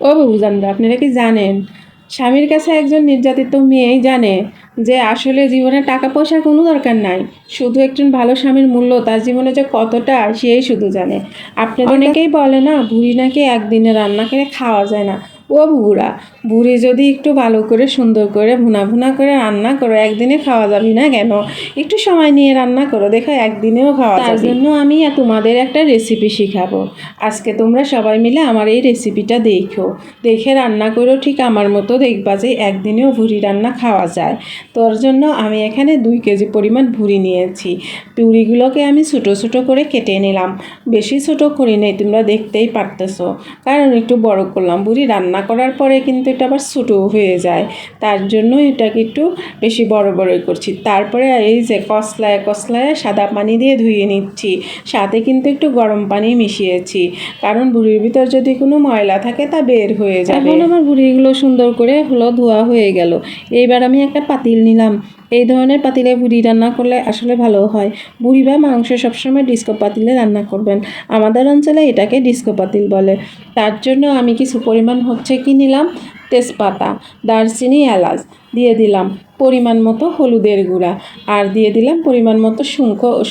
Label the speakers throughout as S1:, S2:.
S1: ও বাবু বাবুজানরা আপনারা কি জানেন? স্বামীর কাছে একজন নির্যাতিত মেয়েই জানে যে আসলে জীবনে টাকা পয়সার কোনো দরকার নাই। শুধু একজন ভালো স্বামীর মূল্য তার জীবনে যে কতটা সেই শুধু জানে। আপনি অনেকেই বলে না বুড়ি নাকি একদিনে রান্না করে খাওয়া যায় না। ও বুড়া বুড়ি যদি একটু ভালো করে সুন্দর করে ভুনা ভুনা করে রান্না করো একদিনে খাওয়া যাবে না কেন? একটু সময় নিয়ে রান্না করো দেখো একদিনেও খাওয়া তার জন্য আমি তোমাদের একটা রেসিপি শিখাবো। আজকে তোমরা সবাই মিলে আমার এই রেসিপিটা দেখো। দেখে রান্না করো ঠিক আমার মতো দেখবা যে একদিনেও ভুড়ি রান্না খাওয়া যায়। তোর জন্য আমি এখানে দুই কেজি পরিমাণ ভুড়ি নিয়েছি। পুরিগুলোকে আমি ছোটো ছোটো করে কেটে নিলাম। বেশি ছোটো করি নেই তোমরা দেখতেই পারতেছো। কারণ একটু বড় করলাম বুড়ি রান্না করার পরে কিন্তু এটা আবার ছোটো হয়ে যায়। তার জন্য এটাকে একটু বেশি বড় বড়ই করছি। তারপরে এই যে কসলায় কসলায় সাদা পানি দিয়ে ধুয়ে নিচ্ছি। সাথে কিন্তু একটু গরম পানি মিশিয়েছি। কারণ বুড়ির ভিতর যদি কোনো ময়লা থাকে তা বের হয়ে যাবে। এখন আমার বুড়িগুলো সুন্দর করে হলো ধোয়া হয়ে গেল। এইবার আমি একটা পাতিল নিলাম। এই ধরনের পাতিলে বুড়ি রান্না করলে আসলে ভালো হয়। বুড়ি বা মাংস সবসময় ডিস্কো পাতিলে রান্না করবেন। আমাদের অঞ্চলে এটাকে ডিস্কো পাতিল বলে। তার জন্য আমি কিছু পরিমাণ হচ্ছে কি নিলাম? তেজপাতা, দারচিনি, এলাচ দিয়ে দিলাম পরিমাণ মতো হলুদের গুঁড়া আর দিয়ে দিলাম পরিমাণ মতো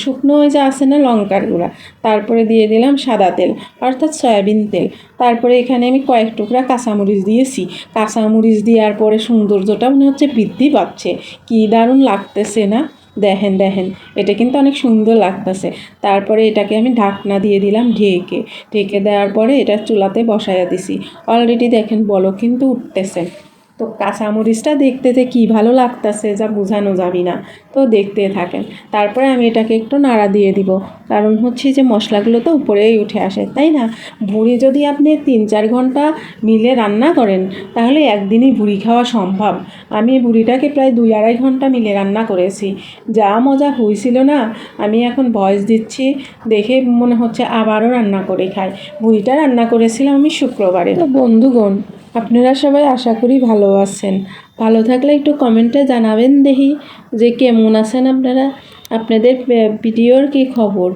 S1: শুকনো ওই যে আছে না লঙ্কার গুঁড়া। তারপরে দিয়ে দিলাম সাদা তেল অর্থাৎ সয়াবিন তেল। তারপরে এখানে আমি কয়েক টুকরা কাঁচামরিচ দিয়েছি। কাঁচামরিচ দেওয়ার পরে সৌন্দর্যটা মনে হচ্ছে বৃদ্ধি পাচ্ছে। কী দারুণ লাগতেছে না? দেখেন দেখেন, এটা কিন্তু অনেক সুন্দর লাগতেছে। তারপরে এটাকে আমি ঢাকনা দিয়ে দিলাম ঢেকে। ঢেকে দেওয়ার পরে এটা চুলাতে বসাইয়া দিছি। অলরেডি দেখেন বলো কিন্তু উঠতেছে। তো কাঁচামরিচটা দেখতে যে কী ভালো লাগতেছে যা বোঝানো যাবি না। তো দেখতে থাকেন। তারপরে আমি এটাকে একটু নাড়া দিয়ে দিব। কারণ হচ্ছে যে মশলাগুলো তো উপরেই উঠে আসে, তাই না? ভুড়ি যদি আপনি তিন চার ঘণ্টা মিলে রান্না করেন, তাহলে একদিনই ভুড়ি খাওয়া সম্ভব। আমি ভুড়িটাকে প্রায় দুই আড়াই ঘণ্টা মিলে রান্না করেছি। যা মজা হয়েছিল না, আমি এখন ভয়েস দিচ্ছি, দেখে মনে হচ্ছে আবারও রান্না করে খাই। ভুড়িটা রান্না করেছিলাম আমি শুক্রবারে। তো বন্ধুগণ আপনারা সবাই আশা করি ভালো আছেন। ভালো থাকলে একটু কমেন্টে জানাবেন দেখি যে কেমন আছেন আপনারা, আপনাদের ভিডিওর কি খবর?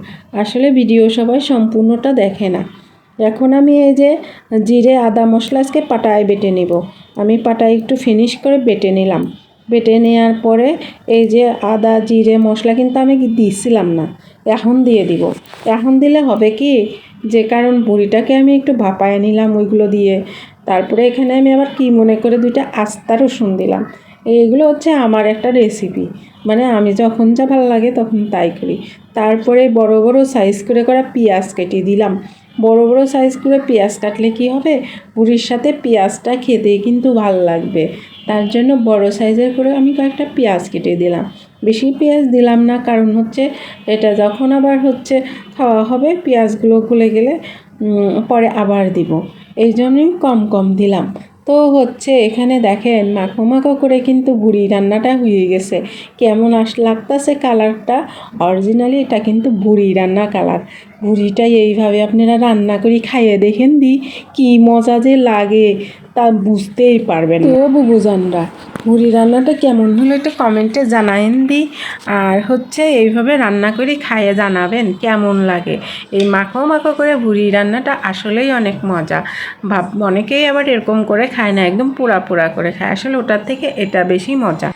S1: আসলে ভিডিও সবাই সম্পূর্ণটা দেখে না। এখন আমি এই যে জিরে, আদা মশলা আজকে পাটায় বেটে নিব। আমি পাটায় একটু ফিনিশ করে বেটে নিলাম। বেটে নেওয়ার পরে এই যে আদা, জিরে, মশলা কিন্তু আমি দিছিলাম না। এখন দিয়ে দিব। এখন দিলে হবে কি? যে কারণ বুড়িটাকে আমি একটু ভাপায় নিলাম ওইগুলো দিয়ে। তারপরে এখানে আমি আবার কি মনে করে দুইটা আস্তা রসুন দিলাম। এইগুলো হচ্ছে আমার একটা রেসিপি মানে আমি যখন যা ভালো লাগে তখন তাই করি। তারপরে বড় বড় সাইজ করে করা পেঁয়াজ কেটে দিলাম। বড় বড় সাইজ করে পেঁয়াজ কাটলে কি হবে? পুরীর সাথে পেঁয়াজটা খেতে কিন্তু ভালো লাগবে। তার জন্য বড় সাইজের করে আমি কয়েকটা পেঁয়াজ কেটে দিলাম। বেশি পেঁয়াজ দিলাম না, কারণ হচ্ছে এটা যখন আবার হচ্ছে খাওয়া হবে, পেঁয়াজগুলো গলে গেলে পরে আবার দিব। এই জন্যই কম কম দিলাম। তো হচ্ছে এখানে দেখেন, মাখো মাখো করে কিন্তু বুড়ি রান্নাটা হয়ে গেছে। কেমন আস, লাগতেছে কালারটা অরিজিনালি এটা কিন্তু বুড়ি রান্না কালার বুড়িটা এইভাবে আপনারা রান্না করে, খাইয়ে দেখেন দি কি মজা যে লাগে, তা বুঝতেই পারবেন তো বুবুজানরা বুড়ি রান্নাটা কেমন হলো একটু কমেন্টে জানাইন দি। আর হচ্ছে এইভাবে রান্না করে, খাইয়ে জানাবেন কেমন লাগে। এই মাখো মাখো করে বুড়ি রান্নাটা আসলেই অনেক মজা। ভাব, অনেকেই আবার এরকম করে খায় না, একদম পোড়া পোড়া করে খায়। আসলে ওটার থেকে এটা বেশি মজা।